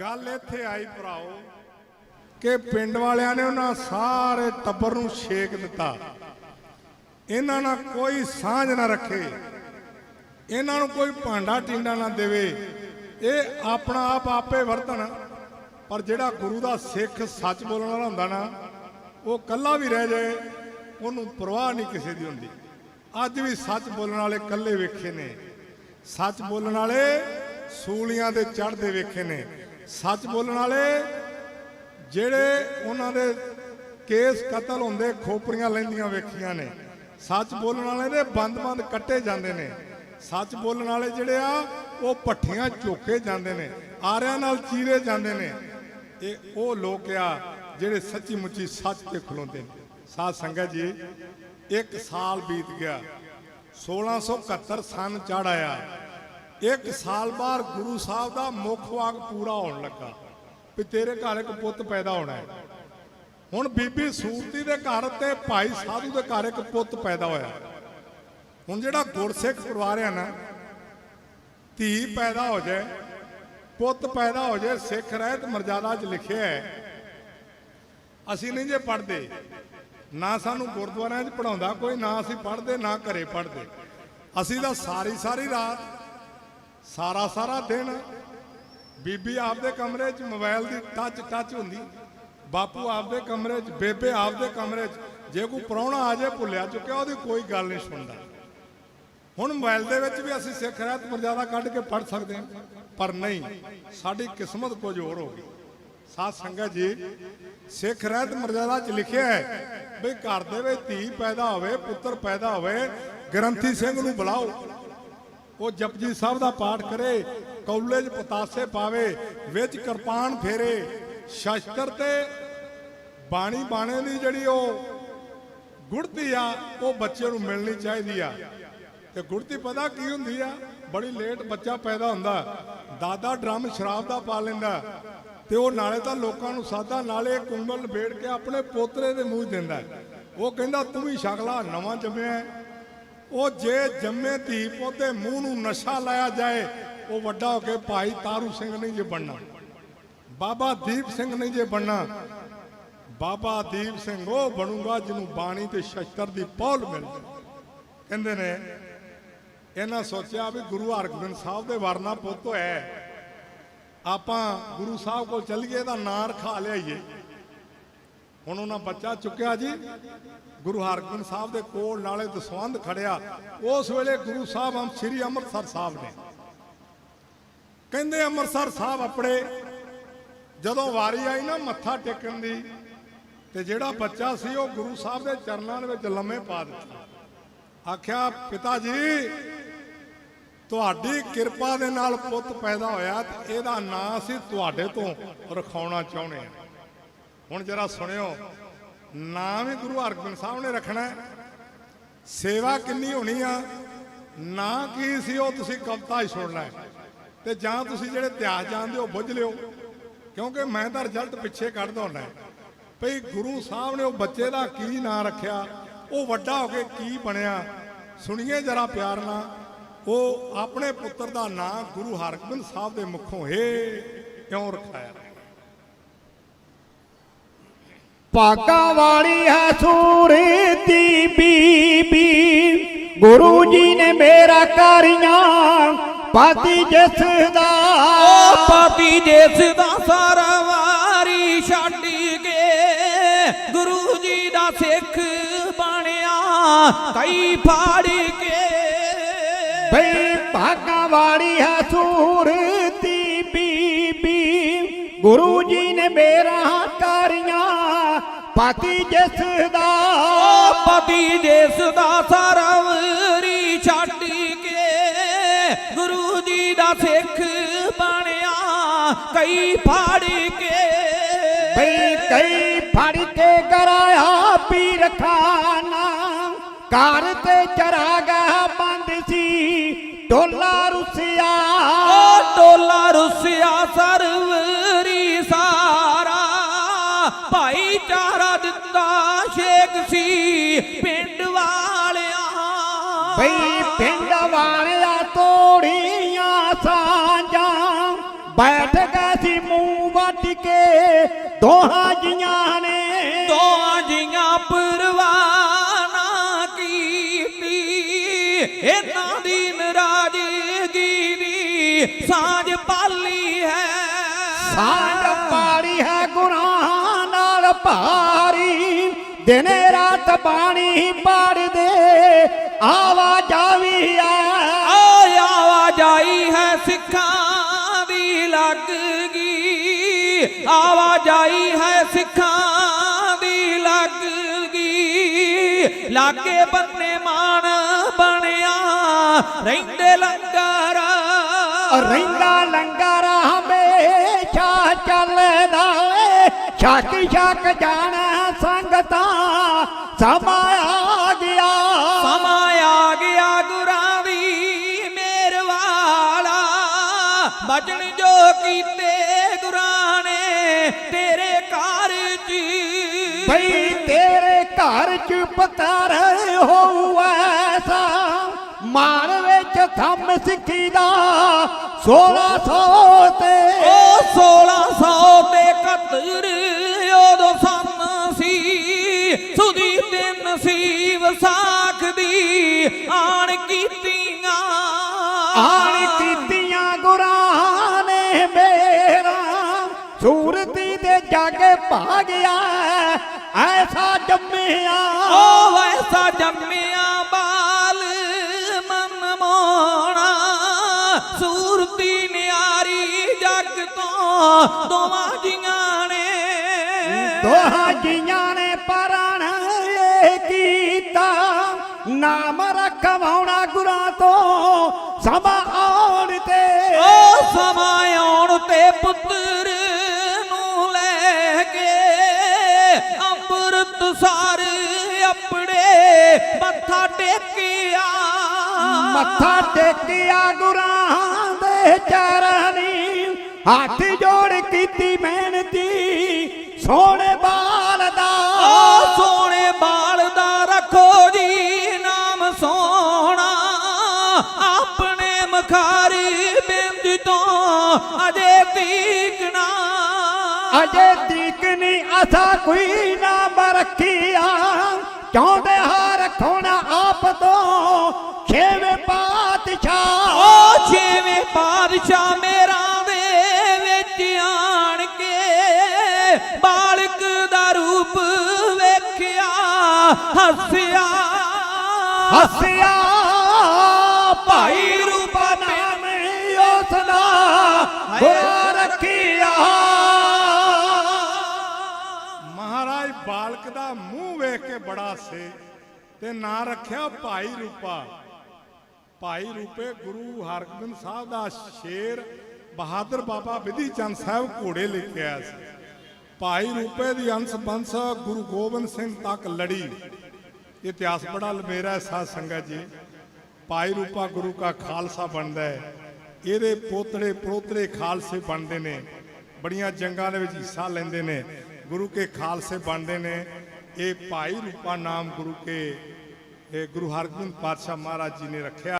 ਗੱਲ ਇੱਥੇ ਆਈ ਭਰਾਓ, ਕਿ ਪਿੰਡ ਵਾਲਿਆਂ ਨੇ ਉਹਨਾਂ ਸਾਰੇ ਟੱਬਰ ਨੂੰ ਛੇਕ ਦਿੱਤਾ। ਇਹਨਾਂ ਨਾਲ ਕੋਈ ਸਾਂਝ ਨਾ ਰੱਖੇ। ਇਹਨਾਂ ਨੂੰ ਕੋਈ ਭਾਂਡਾ ਟਿੰਡਾ ਨਾ ਦੇਵੇ। ਇਹ ਆਪਣਾ ਆਪ ਆਪੇ ਵਰਤਣ, ਪਰ ਜਿਹੜਾ ਗੁਰੂ ਦਾ ਸਿੱਖ ਸੱਚ ਬੋਲਣ ਵਾਲਾ ਹੁੰਦਾ ਨਾ, ਉਹ ਕੱਲਾ ਵੀ ਰਹਿ ਜਾਏ, ਉਹਨੂੰ ਪਰਵਾਹ ਨਹੀਂ ਕਿਸੇ ਦੀ ਹੁੰਦੀ। ਅੱਜ ਵੀ ਸੱਚ ਬੋਲਣ ਵਾਲੇ ਕੱਲੇ ਵੇਖੇ ਨੇ। ਸੱਚ ਬੋਲਣ ਵਾਲੇ ਸੂਲੀਆਂ ਦੇ ਚੜ੍ਹਦੇ ਵੇਖੇ ਨੇ। ਸੱਚ ਬੋਲਣ ਵਾਲੇ ਜਿਹੜੇ ਉਹਨਾਂ ਦੇ ਕੇਸ ਕਤਲ ਹੁੰਦੇ, ਖੋਪਰੀਆਂ ਲੈਂਦੀਆਂ ਵੇਖੀਆਂ ਨੇ। ਸੱਚ ਬੋਲਣ ਵਾਲੇ ਦੇ ਬੰਦ-ਬੰਦ ਕੱਟੇ ਜਾਂਦੇ ਨੇ। ਸੱਚ ਬੋਲਣ ਵਾਲੇ ਜਿਹੜੇ ਆ, ਉਹ ਪੱਠੀਆਂ ਚੋਕੇ ਜਾਂਦੇ ਨੇ, ਆਰਿਆਂ ਨਾਲ ਚੀਰੇ ਜਾਂਦੇ ਨੇ। ਇਹ ਉਹ ਲੋਕ ਆ ਜਿਹੜੇ ਸੱਚੀ ਮੁੱਚੀ ਸੱਚ ਤੇ ਖਲੋਂਦੇ ਨੇ। ਸਾਧ ਸੰਗਤ ਜੀ, ਇੱਕ ਸਾਲ ਬੀਤ ਗਿਆ। 1671 ਸਨ ਚੜ ਆਇਆ। ਇੱਕ ਸਾਲ ਬਾਅਦ ਗੁਰੂ ਸਾਹਿਬ ਦਾ ਮੁੱਖ ਵਾਕ ਪੂਰਾ ਹੋਣ ਲੱਗਾ ਵੀ ਤੇਰੇ ਘਰ ਇੱਕ ਪੁੱਤ ਪੈਦਾ ਹੋਣਾ ਹੈ। ਹੁਣ ਬੀਬੀ ਸੂਰਤੀ ਦੇ ਘਰ ਤੇ ਭਾਈ ਸਾਧੂ ਦੇ ਘਰ ਇੱਕ ਪੁੱਤ ਪੈਦਾ ਹੋਇਆ। ਹੁਣ ਜਿਹੜਾ ਗੁਰਸਿੱਖ ਪਰਿਵਾਰ ਹੈ ਨਾ, ਧੀ ਪੈਦਾ ਹੋ ਜਾਏ, ਪੁੱਤ ਪੈਦਾ ਹੋ ਜਾਏ, ਸਿੱਖ ਰਹਿਤ ਮਰਜ਼ਾਦਾ 'ਚ ਲਿਖਿਆ ਹੈ। ਅਸੀਂ ਨਹੀਂ ਜੇ ਪੜ੍ਹਦੇ, ਨਾ ਸਾਨੂੰ ਗੁਰਦੁਆਰਿਆਂ 'ਚ ਪੜਾਉਂਦਾ ਕੋਈ, ਨਾ ਅਸੀਂ ਪੜ੍ਹਦੇ, ਨਾ ਘਰੇ ਪੜ੍ਹਦੇ। ਅਸੀਂ ਤਾਂ ਸਾਰੀ ਸਾਰੀ ਰਾਤ ਸਾਰਾ ਸਾਰਾ ਦਿਨ ਬੀਬੀ ਆਪਦੇ ਕਮਰੇ 'ਚ ਮੋਬਾਈਲ ਦੀ ਟੱਚ ਟੱਚ ਹੁੰਦੀ। ਬਾਪੂ ਆਪਦੇ ਕਮਰੇ 'ਚ, ਬੇਬੇ ਆਪਦੇ ਕਮਰੇ 'ਚ, ਜੇ ਕੋਈ ਪ੍ਰਾਹੁਣਾ ਆ ਜਾਏ ਭੁੱਲਿਆ ਚੁੱਕਿਆ, ਉਹਦੀ ਕੋਈ ਗੱਲ ਨਹੀਂ ਸੁਣਦਾ। ਹੁਣ ਮੋਬਾਈਲ ਦੇ ਵਿੱਚ ਵੀ ਅਸੀਂ ਸਿੱਖ ਰਹਿਤ ਮਰਜ਼ਾਦਾ ਕੱਢ ਕੇ ਪੜ੍ਹ ਸਕਦੇ ਹਾਂ, ਪਰ ਨਹੀਂ, ਸਾਡੀ ਕਿਸਮਤ ਕੁਝ ਹੋਰ ਹੋ ਗਈ। ਸਾਧ ਸੰਗਤ ਜੀ, ਸਿੱਖ ਰਹਿਤ ਮਰਜ਼ਾਦਾ 'ਚ ਲਿਖਿਆ ਹੈ ਵੀ ਘਰ ਦੇ ਵਿੱਚ ਧੀ ਪੈਦਾ ਹੋਵੇ, ਪੁੱਤਰ ਪੈਦਾ ਹੋਵੇ, ਗ੍ਰੰਥੀ ਸਿੰਘ ਨੂੰ ਬੁਲਾਓ। ਉਹ ਜਪਜੀ ਸਾਹਿਬ ਦਾ ਪਾਠ ਕਰੇ, ਕੌਲੇ 'ਚ ਪਤਾਸੇ ਪਾਵੇ, ਵਿੱਚ ਕਿਰਪਾਨ ਫੇਰੇ। ਸ਼ਸਤਰ ਤੇ ਬਾਣੀ ਬਾਣੇ ਦੀ ਜਿਹੜੀ ਉਹ ਗੁੜਤੀ ਆ, ਉਹ ਬੱਚੇ ਨੂੰ ਮਿਲਣੀ ਚਾਹੀਦੀ ਆ। ਤੇ ਗੁੜਤੀ ਪਤਾ ਕੀ ਹੁੰਦੀ ਆ? ਬੜੀ ਲੇਟ ਬੱਚਾ ਪੈਦਾ ਹੁੰਦਾ। ਦਾਦਾ ਡਰਮ ਸ਼ਰਾਬ ਦਾ ਪਾ ਲੈਂਦਾ। ਤੇ ਉਹ ਨਾਲੇ ਤਾਂ ਲੋਕਾਂ ਨੂੰ ਸਾਦਾ, ਨਾਲੇ ਕੁੰਗਲ ਲਪੇੜ ਕੇ ਆਪਣੇ ਪੋਤਰੇ ਦੇ ਮੂੰਹ ਦਿੰਦਾ। ਉਹ ਕਹਿੰਦਾ, ਤੂੰ ਵੀ ਸ਼ਕਲਾ ਨਵਾਂ ਜੰਮਿਆ ਉਹ ਜੇ ਜੰਮੇ ਧੀ ਪੋਤੇ ਮੂੰਹ ਨੂੰ ਨਸ਼ਾ ਲਾਇਆ ਜਾਏ, ਉਹ ਵੱਡਾ ਹੋ ਕੇ ਭਾਈ ਤਾਰੂ ਸਿੰਘ ਨਹੀਂ ਜੇ ਬਣਨਾ। ਬਾਬਾ ਦੀਪ ਸਿੰਘ ਨਹੀਂ ਜੇ ਬਣਨਾ। ਬਾਬਾ ਦੀਪ ਸਿੰਘ ਉਹ ਬਣੂਗਾ ਜਿਹਨੂੰ ਬਾਣੀ ਤੇ ਸ਼ਸਤਰ ਦੀ ਪੌਲ ਮਿਲ ਜਾਏ ਕਹਿੰਦੇ ਨੇ, ਇਹਨਾਂ ਸੋਚਿਆ ਵੀ ਗੁਰੂ ਹਰਗੋਬਿੰਦ ਸਾਹਿਬ ਦੇ ਵਰਨਾ ਪੁੱਤ ਹੋਇਆ ਆਪਾਂ ਗੁਰੂ ਸਾਹਿਬ ਕੋਲ ਚੱਲੀਏ ਤਾਂ ਨਾਂ ਰਖਾ ਲਿਆਈਏ। ਹੁਣ ਉਹਨਾਂ ਬੱਚਾ ਚੁੱਕਿਆ ਜੀ। ਗੁਰੂ ਹਰਗੋਬਿੰਦ ਸਾਹਿਬ ਦੇ ਕੋਲ ਨਾਲੇ ਦਸਵੰਧ ਖੜਿਆ। ਉਸ ਵੇਲੇ ਗੁਰੂ ਸਾਹਿਬ ਹਮ ਸ੍ਰੀ ਅੰਮ੍ਰਿਤਸਰ ਸਾਹਿਬ ਨੇ। ਕਹਿੰਦੇ ਅੰਮ੍ਰਿਤਸਰ ਸਾਹਿਬ ਆਪਣੇ, ਜਦੋਂ ਵਾਰੀ ਆਈ ਨਾ ਮੱਥਾ ਟੇਕਣ ਦੀ, ਤੇ ਜਿਹੜਾ ਬੱਚਾ ਸੀ ਉਹ ਗੁਰੂ ਸਾਹਿਬ ਦੇ ਚਰਨਾਂ ਦੇ ਵਿੱਚ ਲੰਮੇ ਪਾ ਦਿੱਤਾ। ਆਖਿਆ, ਪਿਤਾ ਜੀ, ਤੁਹਾਡੀ ਕਿਰਪਾ ਦੇ ਨਾਲ ਪੁੱਤ ਪੈਦਾ ਹੋਇਆ ਤੇ ਇਹਦਾ ਨਾਂ ਅਸੀਂ ਤੁਹਾਡੇ ਤੋਂ ਰਖਾਉਣਾ ਚਾਹੁੰਦੇ ਹਾਂ। ਹੁਣ ਜਰਾ ਸੁਣਿਓ ਨਾਂ ਵੀ ਗੁਰੂ ਹਰਗੋਬਿੰਦ ਸਾਹਿਬ ਨੇ ਰੱਖਣਾ ਹੈ। ਸੇਵਾ ਕਿੰਨੀ ਹੋਣੀ ਆ, ਨਾ ਕੀ ਸੀ ਉਹ ਤੁਸੀਂ ਕਵਿਤਾ ਹੀ ਸੁਣਨਾ ਹੈ ਤੇ ਜਾਂ ਤੁਸੀਂ ਜਿਹੜੇ ਇਤਿਹਾਸ ਜਾਣਦੇ ਹੋ ਬੁੱਝ ਲਿਓ। ਕਿਉਂਕਿ ਮੈਂ ਤਾਂ ਰਿਜ਼ਲਟ ਪਿੱਛੇ ਕੱਢਦਾ ਹੁੰਦਾ ਭਈ ਗੁਰੂ ਸਾਹਿਬ ਨੇ ਉਹ ਬੱਚੇ ਦਾ ਕੀ ਨਾਂ ਰੱਖਿਆ, ਉਹ ਵੱਡਾ ਹੋ ਕੇ ਕੀ ਬਣਿਆ। ਸੁਣੀਏ ਜਰਾ ਪਿਆਰ ਨਾਲ, ਉਹ ਆਪਣੇ ਪੁੱਤਰ ਦਾ ਨਾਂ ਗੁਰੂ ਹਰਗੋਬਿੰਦ ਸਾਹਿਬ ਦੇ ਮੁਖੋਂ ਹੇ ਕਿਉਂ ਰਖਾਇਆ? ਭਾਗਾ ਵਾਲੀ ਹੈ ਸੂਰਤੀ ਬੀਬੀ। ਗੁਰੂ ਜੀ ਨੇ ਮੇਰਾ ਕਰੀਆਂ ਪਤੀ ਜਿਸ ਦਾ ਪਾਤੀ ਜਿਸ ਦਾ ਸਾਰਾ ਵਾਰੀ ਛੱਡ ਕੇ ਗੁਰੂ ਜੀ ਦਾ ਸਿੱਖ ਬਣਿਆ ਕਈ ਫਾੜ ਕੇ। ਬਈ ਭਾਗਾ ਵਾਲੀ ਹੈ ਸੂਰਤੀ ਬੀਬੀ। ਗੁਰੂ ਜੀ ਨੇ ਮੇਰਾ ਪਤੀ ਜਿਸ ਦਾ ਪਤੀ ਜਿਸ ਦਾ ਸਾਰਾ ਵਾਰੀ ਛੱਡ ਕੇ ਗੁਰੂ ਜੀ ਦਾ ਸਿੱਖ ਬਣਿਆ ਕਈ ਫਾੜ ਕੇ। ਬਈ ਕਈ ਫੜ ਕੇ ਕਰਾਇਆ ਪੀਰ ਖਾਨਾ ਘਰ ਤੇ ਚਰਾਗਾ ਬੰਦ ਸੀ ਢੋਲਾ ਰੁਸਿਆ। ਟੋਲਾ ਰੁੱਸਿਆ ਸਰਵਰੀ ਬਈ ਪਿੰਡ ਵਾਲਿਆ ਤੋੜੀਆਂ ਸਾਂਝਾਂ। ਬੈਠ ਗਏ ਸੀ ਮੂੰਹ ਵੱਟ ਕੇ ਦੋਹਾਂ ਜੀਆਂ ਨੇ ਦੋਆਂ ਜੀਆਂ ਪਰਵਾਨਾ ਕੀਤੀ। ਇਹਨਾਂ ਦੀ ਨਾਰਾਜ਼ਗੀ ਦੀ ਸਾਂਝ ਪਾਲੀ ਹੈ। ਸਾਂਝ ਪਾੜੀ ਹੈ ਗੁਨਾਹਾਂ ਨਾਲ ਭਾਰੀ। ਦਿਨੇ ਰਾਤ ਬਾਣੀ ਪੜਦੇ ਆਵਾਜ਼ਾਂ ਵੀ ਆ। ਓਏ ਆਵਾਜਾਈ ਹੈ ਸਿੱਖਾਂ ਦੀ ਲੱਗ ਗਈ। ਆਵਾਜਾਈ ਹੈ ਸਿੱਖਾਂ ਦੀ ਲੱਗ ਗਈ। ਲਾਗੇ ਬੰਨੇ ਮਾਣ ਬਣਿਆ ਰਹਿੰਦੇ ਲੰਗਰ। ਰਹਿੰਦਾ ਲੰਗਰ ਹਮੇਸ਼ਾ ਚੱਲਦਾ ਏ ਛੱਕ ਜਾਣਾ ਸੰਗਤਾਂ ਸਮਾਂ ਆ ਗਿਆ। ਸਮਾਂ ਆ ਗਿਆ ਗੁਰਾਂ ਦੀ ਮੇਰ ਵਾਲਾ। ਬਚਨ ਜੋ ਕੀਤੇ ਗੁਰਾਂ ਨੇ ਤੇਰੇ ਘਰ 'ਚ। ਭਈ ਤੇਰੇ ਘਰ ਚ ਪਤਰ ਹੋਊ ਐਸਾ। ਮਾਨ ਵਿੱਚ ਥੰਮ ਸਿੱਖੀ ਦਾ 1600 ਤੇ ਓ 1600 ਸੂਰਤੀ ਦੇ ਜਾਗੇ ਭਾਗਿਆ ਐਸਾ ਜੰਮਿਆ। ਓ ਵੈਸਾ ਜੰਮਿਆ ਬਾਲ ਮਨ ਮੋਣਾ ਸੂਰਤੀ ਨਿਆਰੀ ਜਗ ਤੋਂ ਦੋਵਾਂ ਜੀਆਂ ਨੇ। ਦੋਹਾਂ ਜੀਆਂ ਨੇ ਪਰਣ ਇਹ ਕੀਤਾ ਨਾਮ ਰਖਵਾਉਣਾ ਗੁਰਾਂ ਤੋਂ ਸਮਾਂ ਮੱਥਾ ਟੇਕਿਆ ਗੁਰਾਂ ਦੇ ਚਰਨੀ। ਹੱਥ ਜੋੜ ਕੀਤੀ ਮਿਹਨਤੀ ਸੋਹਣੇ ਬਾਲ ਦਾ। ਸੋਹਣੇ ਬਾਲ ਦਾ ਰੱਖੋ ਜੀ ਨਾਮ ਸੋਹਣਾ। ਆਪਣੇ ਮਖਾਰੀ ਬਿੰਦ ਤੋਂ ਅਜੇ ਤੀਕਣਾ ਅਜੇ ਤੀਕਨੀ ਅਸਾ ਕੋਈ ਨਾ ਬਰਖੀਆ ਚਾਹੁੰਦੇ ਪਾਤਸ਼ਾਹ ਮੇਰਾ ਵੇ ਵਿੱਚ ਆਣ ਕੇ ਬਾਲਕ ਦਾ ਰੂਪ ਵੇਖਿਆ, ਹੱਸਿਆ। ਹੱਸਿਆ। ਭਾਈ ਰੂਪਾ ਨਾਮ ਉਸ ਦਾ ਗੁਰਾ ਰੱਖਿਆ। ਮਹਾਰਾਜ ਬਾਲਕ ਦਾ ਮੂੰਹ ਵੇਖ ਕੇ ਬੜਾ ਸੇ ਤੇ ਨਾਂ ਰੱਖਿਆ ਭਾਈ ਰੂਪਾ। ਭਾਈ ਰੂਪੇ ਗੁਰੂ ਹਰਗੋਬਿੰਦ ਸਾਹਿਬ ਦਾ ਸ਼ੇਰ ਬਹਾਦਰ ਬਾਬਾ ਵਿਧੀ ਚੰਦ ਸਾਹਿਬ ਘੋੜੇ ਲੈ ਕੇ ਆਇਆ ਸੀ ਭਾਈ ਰੂਪੇ ਦੀ ਅੰਸ਼ ਬੰਸ ਗੁਰੂ ਗੋਬਿੰਦ ਸਿੰਘ ਤੱਕ ਲੜੀ। ਇਤਿਹਾਸ ਬੜਾ ਲੰਮੇਰਾ ਹੈ ਸਾਧ ਸੰਗਤ ਜੀ। ਭਾਈ ਰੂਪਾ ਗੁਰੂ ਕਾ ਖਾਲਸਾ ਬਣਦਾ ਹੈ। ਇਹਦੇ ਪੋਤੜੇ ਪੜੋਤੜੇ ਖਾਲਸੇ ਬਣਦੇ ਨੇ। ਬੜੀਆਂ ਜੰਗਾਂ ਦੇ ਵਿੱਚ ਹਿੱਸਾ ਲੈਂਦੇ ਨੇ। ਗੁਰੂ ਕੇ ਖਾਲਸੇ ਬਣਦੇ ਨੇ। ਇਹ ਭਾਈ ਰੂਪਾ ਨਾਮ ਗੁਰੂ ਕੇ, ਇਹ ਗੁਰੂ ਹਰਗੋਬਿੰਦ ਪਾਤਸ਼ਾਹ ਮਹਾਰਾਜ ਜੀ ਨੇ ਰੱਖਿਆ।